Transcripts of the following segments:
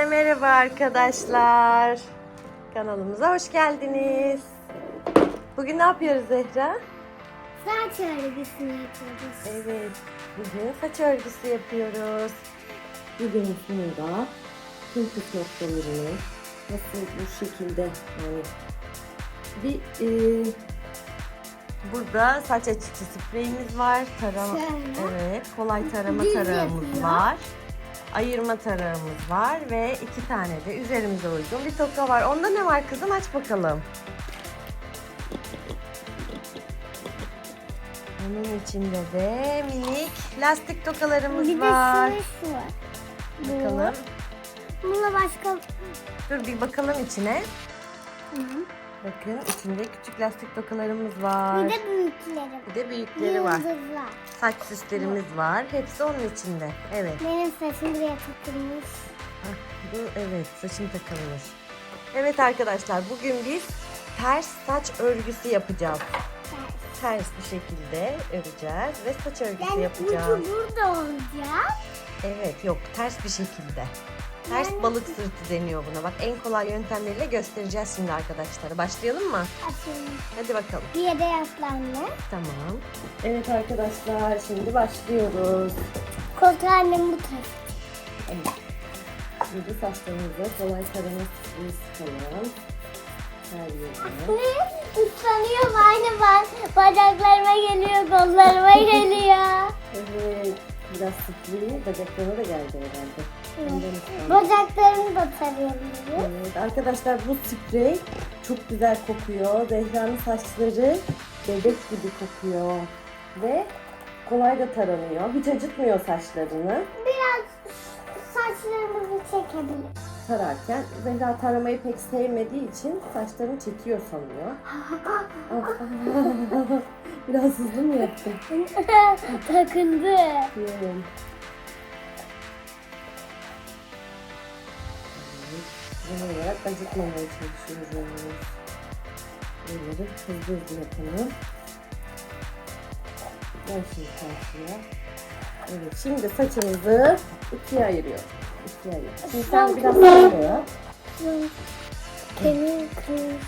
Herkese merhaba arkadaşlar. Kanalımıza hoş geldiniz. Bugün ne yapıyoruz Zehra? Saç örgüsünü yapıyoruz. Evet, bugün saç örgüsü yapıyoruz. Bugün sonunda tüm püf noktalarını nasıl bu şekilde yani bir e, burada saç açıcı spreyimiz var. Tarama, evet, kolay tarama tarağımız var. Ayırma tarağımız var ve iki tane de üzerimize uygun bir toka var. Onda ne var kızım? Aç bakalım. Onun içinde de minik lastik tokalarımız Bir de var. şu var. Bu. Bakalım. Bununla başka... Dur bir bakalım içine. Hı. Bakın içinde küçük lastik tokalarımız var. Bir de büyükleri. Bir de büyükleri var. Yıldızlar. Saç süslerimiz var. Hepsi onun içinde. Evet. Benim saçım buraya takılmış. Hah, Bu evet saçım takılmış. Evet arkadaşlar bugün biz ters saç örgüsü yapacağız. Ters bir şekilde öreceğiz ve saç örgüsü Yani yapacağız. ucu burada olacak. Evet yok ters bir şekilde. Ters balık sırtı deniyor buna. Bak en kolay yöntemleriyle göstereceğiz şimdi arkadaşlar. Başlayalım mı? Açalım. Hadi bakalım. Bir yere yaslandı. Tamam. Evet arkadaşlar şimdi başlıyoruz. Koltuğu annem bu taraf. Evet. Şimdi saçlarımıza kolay tarama sıkalım. Her yerine. Ne? Islanıyor aynı ben. Bacaklarıma geliyor, kollarıma geliyor. Evet. Biraz spreyi bacaklarına da geldi herhalde. Evet. Bacaklarını da tarayabiliriz. Evet arkadaşlar bu sprey çok güzel kokuyor. Zehra'nın saçları bebek gibi kokuyor. Ve kolay da taranıyor. Hiç acıtmıyor saçlarını. Biraz saçlarımızı çekebilir. Tararken Zehra taramayı pek sevmediği için saçlarını çekiyor sanıyor. Biraz hızlı mı yaptım? Takındı. Bilmiyorum. Acıtmamaya çalışıyoruz. Bunları hızlı hızlı yapalım. Şimdi karşıya. Evet şimdi saçımızı ikiye ayırıyorum. İkiye ayırıyorum. Şimdi sen biraz. Kemiği kırmış.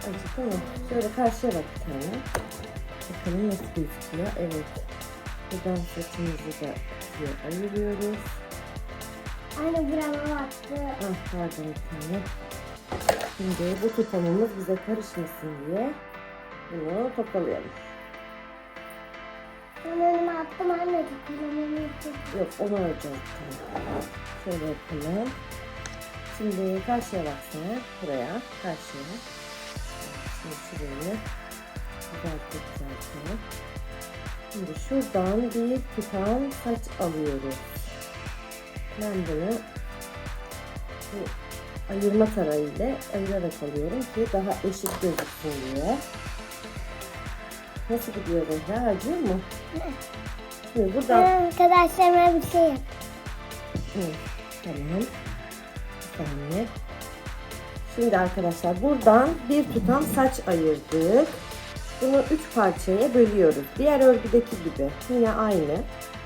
Acıdı mı? Şöyle karşıya bak bir tane. Bakalım nasıl gözüküyor. Evet. Buradan saçımızı da ikiye ayırıyoruz. Anne burama baktı. Ah pardon tane. Şimdi bu tutamımız bize karışmasın diye bunu tokalayalım. Ben önüme attım anne takılamamı Yok onu tane. Şöyle yapalım. Şimdi karşıya baksana. Buraya. Karşıya. Şimdi şurayı düzelttik zaten. Şimdi şuradan bir tutam saç alıyoruz. Ben bunu bu ayırma tarağıyla ayırarak alıyorum ki daha eşit gözüksün diye. Nasıl gidiyor Zehra? Acıyor mu? Şimdi buradan Arkadaşlarıma bir şey yap. Tamam. Bir saniye. Şimdi arkadaşlar buradan bir tutam saç ayırdık. Bunu üç parçaya bölüyoruz. Diğer örgüdeki gibi. Yine aynı.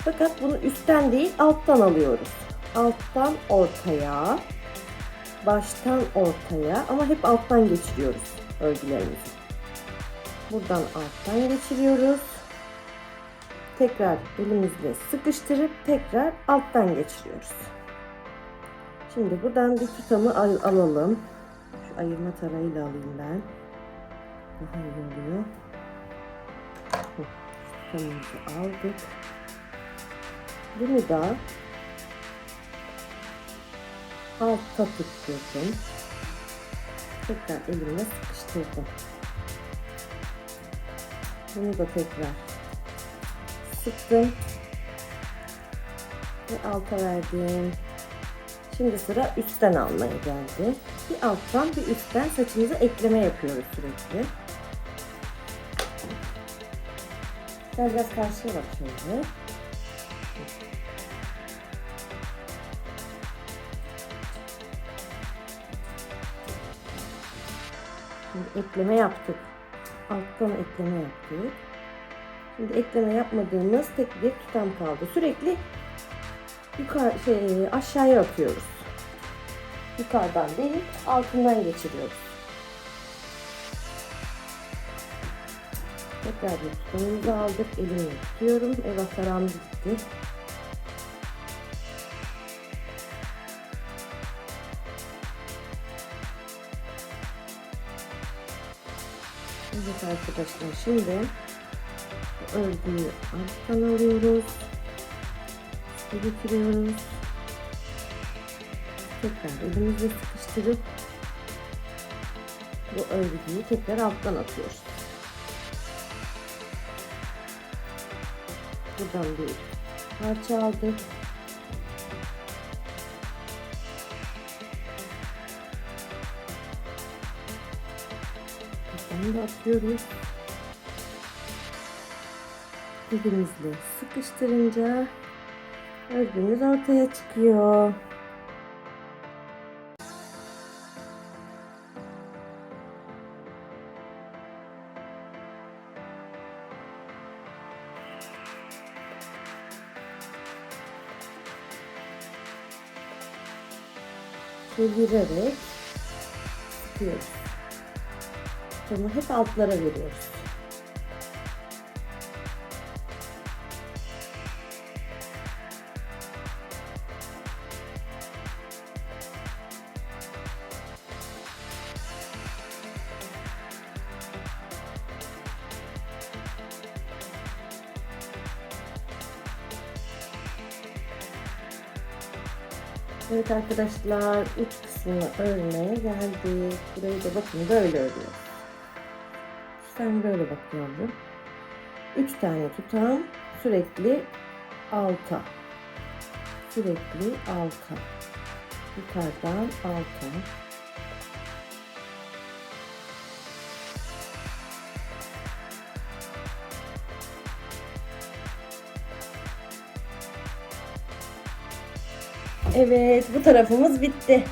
Fakat bunu üstten değil alttan alıyoruz. Alttan ortaya, baştan ortaya ama hep alttan geçiriyoruz örgülerimizi. Buradan alttan geçiriyoruz. Tekrar elimizle sıkıştırıp tekrar alttan geçiriyoruz. Şimdi buradan bir tutamı al- alalım. Şu ayırma tarağıyla alayım ben. Daha iyi oluyor. Tutamımızı aldık. Bunu da altta tutturdum. Tekrar elimle sıkıştırdım. Bunu da tekrar sıktım ve alta verdim. Şimdi sıra üstten almaya geldi. Bir alttan bir üstten saçımıza ekleme yapıyoruz sürekli. Sen biraz karşıya bak ekleme yaptık. Alttan ekleme yaptık. Şimdi ekleme yapmadığımız tek bir tutam kaldı. Sürekli yukarı şey aşağıya atıyoruz. Yukarıdan değil, altından geçiriyoruz. Tekrar bir tutamımızı aldık. Elimi tutuyorum. Ev ataram gitti. Arkadaşlar şimdi örgüyü alttan alıyoruz. Üste getiriyoruz. Tekrar elimizle sıkıştırıp bu örgüyü tekrar alttan atıyoruz. Buradan bir parça aldık. Buradan da atıyoruz. Sıkıştırınca örgümüz ortaya çıkıyor. çevirerek sıkıyoruz. Bunu hep altlara veriyoruz. Evet arkadaşlar uç kısmını örmeye geldik. Burayı da bakın böyle örüyoruz. Sen böyle bak yavrum. Üç tane tutam sürekli alta. Sürekli alta. Yukarıdan alta. Evet bu tarafımız bitti.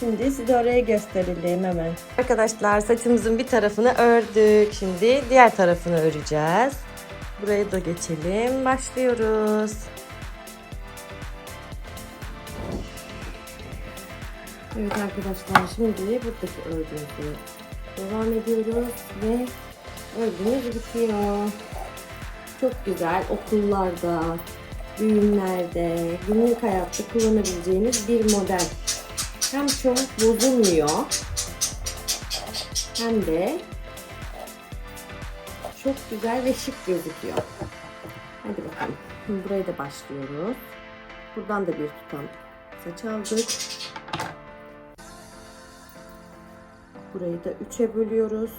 Şimdi size oraya gösterelim hemen. Arkadaşlar saçımızın bir tarafını ördük. Şimdi diğer tarafını öreceğiz. Buraya da geçelim. Başlıyoruz. Evet arkadaşlar şimdi buradaki örgümüzü devam ediyoruz ve örgümüz bitiyor. Çok güzel okullarda, düğünlerde, günlük hayatta kullanabileceğiniz bir model. Hem çok bozulmuyor hem de çok güzel ve şık gözüküyor. Hadi bakalım. Şimdi buraya da başlıyoruz. Buradan da bir tutam saç aldık. Burayı da üçe bölüyoruz.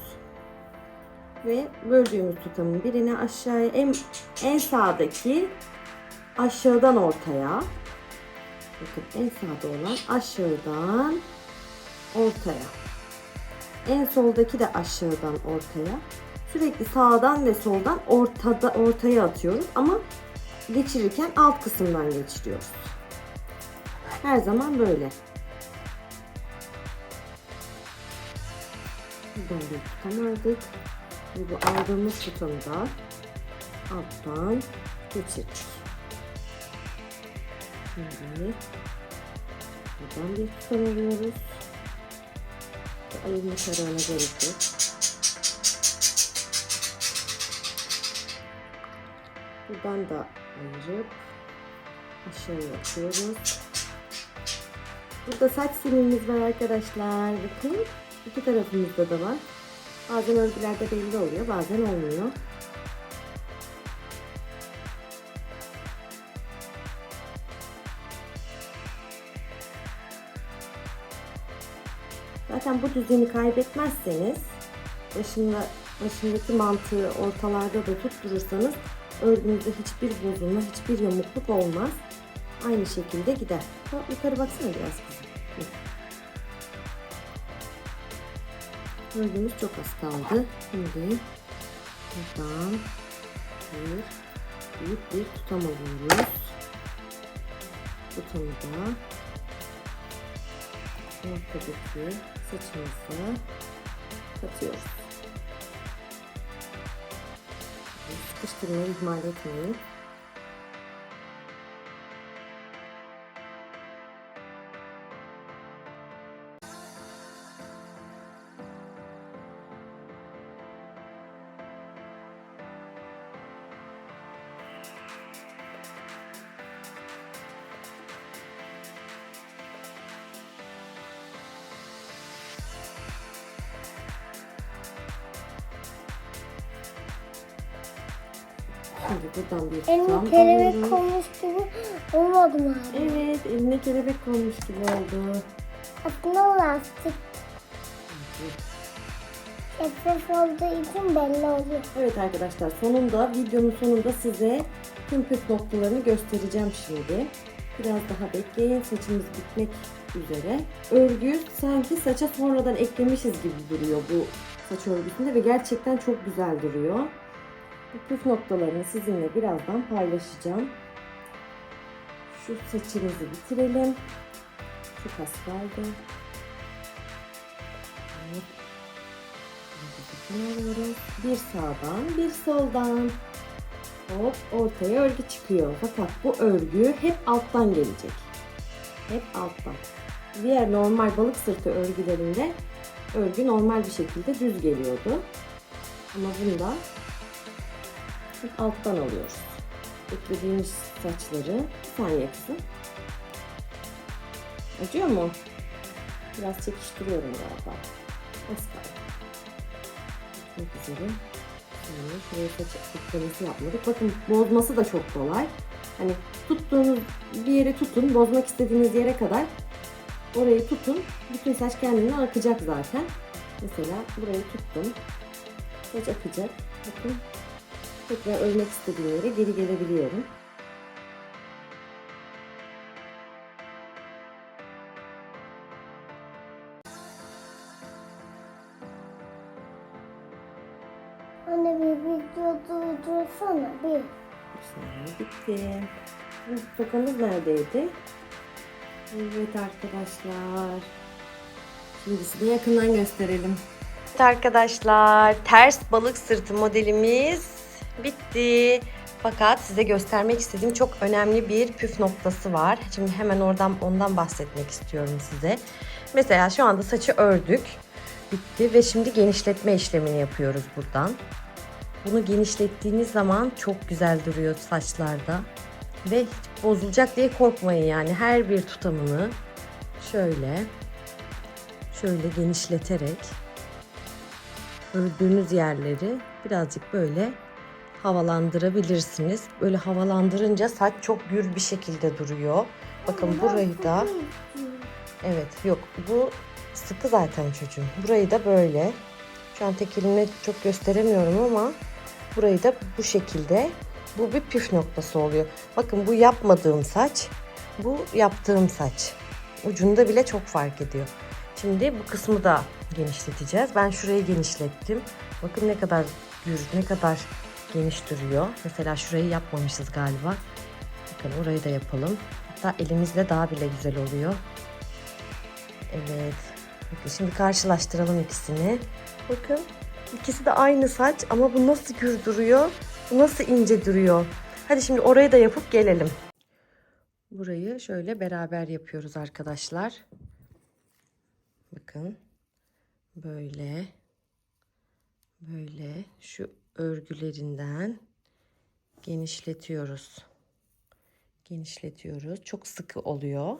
Ve böldüğümüz tutamın birini aşağıya en, en sağdaki aşağıdan ortaya. Bakın en sağda olan aşağıdan ortaya. En soldaki de aşağıdan ortaya. Sürekli sağdan ve soldan ortada ortaya atıyoruz ama geçirirken alt kısımdan geçiriyoruz. Her zaman böyle. Buradan bir tutam aldık. Ve bu aldığımız tutamı da alttan geçirdik. Şimdi buradan bir tutam alıyoruz. Ayırma kararına gerek yok. Buradan da ayırıp aşağıya atıyoruz. Burada saç simimiz var arkadaşlar. Bakın iki tarafımızda da var. Bazen örgülerde belli oluyor, bazen olmuyor. Zaten bu düzeni kaybetmezseniz başında, başındaki mantığı ortalarda da tutturursanız örgünüzde hiçbir bozulma, hiçbir yamukluk olmaz. Aynı şekilde gider. Bak, yukarı baksana biraz kızım. Örgümüz çok az kaldı. Şimdi buradan bir büyük bir tutam alıyoruz. Tutamı da ortadaki saçımıza katıyoruz. Sıkıştırmayı ihmal etmeyin. Buradan bir tutam kelebek alıyorum. konmuş gibi olmadı mı? Evet, eline kelebek konmuş gibi oldu. Aslında lastik şeffaf olduğu için belli oluyor. Evet arkadaşlar sonunda videonun sonunda size tüm püf noktalarını göstereceğim şimdi. Biraz daha bekleyin saçımız bitmek üzere. Örgü sanki saça sonradan eklemişiz gibi duruyor bu saç örgüsünde ve gerçekten çok güzel duruyor. Bu püf noktalarını sizinle birazdan paylaşacağım. Şu saçımızı bitirelim. Çok az kaldı. Evet. Bir sağdan, bir soldan. Hop ortaya örgü çıkıyor. Fakat bu örgü hep alttan gelecek. Hep alttan. Diğer normal balık sırtı örgülerinde örgü normal bir şekilde düz geliyordu. Ama bunda alttan alıyoruz. Beklediğimiz saçları bir saniye. Acıyor mu? Biraz çekiştiriyorum galiba. Az kaldı. Bitmek üzere. Yani şuraya saç eklemesi yapmadık. Bakın bozması da çok kolay. Hani tuttuğunuz bir yere tutun, bozmak istediğiniz yere kadar orayı tutun. Bütün saç kendinden akacak zaten. Mesela burayı tuttum. Saç akacak. Bakın tekrar örmek istediğim yere geri gelebiliyorum. Anne bir video durdursana bir. Bir saniye bitti. Tokamız neredeydi? Evet arkadaşlar. Şimdi size yakından gösterelim. Evet arkadaşlar ters balık sırtı modelimiz bitti. Fakat size göstermek istediğim çok önemli bir püf noktası var. Şimdi hemen oradan ondan bahsetmek istiyorum size. Mesela şu anda saçı ördük. Bitti ve şimdi genişletme işlemini yapıyoruz buradan. Bunu genişlettiğiniz zaman çok güzel duruyor saçlarda. Ve hiç bozulacak diye korkmayın yani. Her bir tutamını şöyle şöyle genişleterek ördüğünüz yerleri birazcık böyle havalandırabilirsiniz. Böyle havalandırınca saç çok gür bir şekilde duruyor. Bakın burayı da evet yok bu sıkı zaten çocuğum. Burayı da böyle. Şu an tek elimle çok gösteremiyorum ama burayı da bu şekilde bu bir püf noktası oluyor. Bakın bu yapmadığım saç, bu yaptığım saç. Ucunda bile çok fark ediyor. Şimdi bu kısmı da genişleteceğiz. Ben şurayı genişlettim. Bakın ne kadar gür, ne kadar geniş duruyor. Mesela şurayı yapmamışız galiba. Bakın orayı da yapalım. Hatta elimizle daha bile güzel oluyor. Evet. Bakın şimdi karşılaştıralım ikisini. Bakın ikisi de aynı saç ama bu nasıl gür duruyor? Bu nasıl ince duruyor? Hadi şimdi orayı da yapıp gelelim. Burayı şöyle beraber yapıyoruz arkadaşlar. Bakın. Böyle. Böyle şu örgülerinden genişletiyoruz. Genişletiyoruz. Çok sıkı oluyor.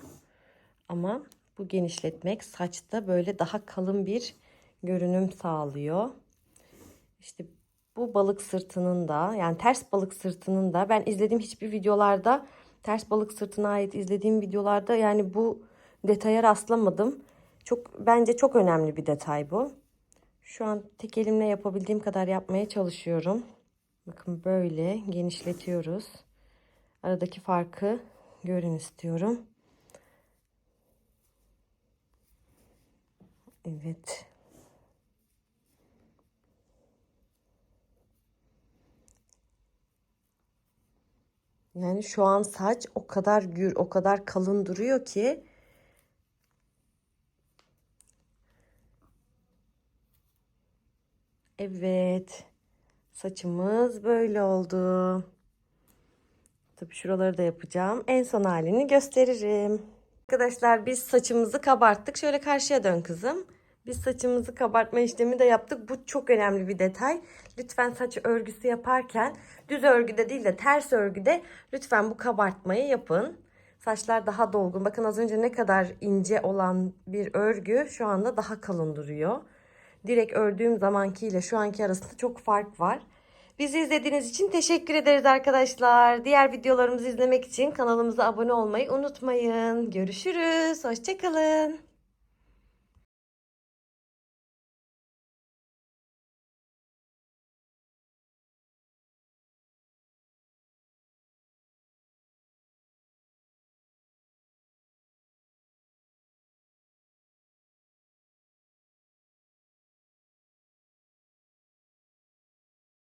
Ama bu genişletmek saçta böyle daha kalın bir görünüm sağlıyor. İşte bu balık sırtının da yani ters balık sırtının da ben izlediğim hiçbir videolarda ters balık sırtına ait izlediğim videolarda yani bu detaya rastlamadım. Çok bence çok önemli bir detay bu. Şu an tek elimle yapabildiğim kadar yapmaya çalışıyorum. Bakın böyle genişletiyoruz. Aradaki farkı görün istiyorum. Evet. Yani şu an saç o kadar gür, o kadar kalın duruyor ki Evet. Saçımız böyle oldu. Tabii şuraları da yapacağım. En son halini gösteririm. Arkadaşlar biz saçımızı kabarttık. Şöyle karşıya dön kızım. Biz saçımızı kabartma işlemi de yaptık. Bu çok önemli bir detay. Lütfen saç örgüsü yaparken düz örgüde değil de ters örgüde lütfen bu kabartmayı yapın. Saçlar daha dolgun. Bakın az önce ne kadar ince olan bir örgü şu anda daha kalın duruyor. Direkt ördüğüm zamankiyle şu anki arasında çok fark var. Bizi izlediğiniz için teşekkür ederiz arkadaşlar. Diğer videolarımızı izlemek için kanalımıza abone olmayı unutmayın. Görüşürüz. Hoşçakalın.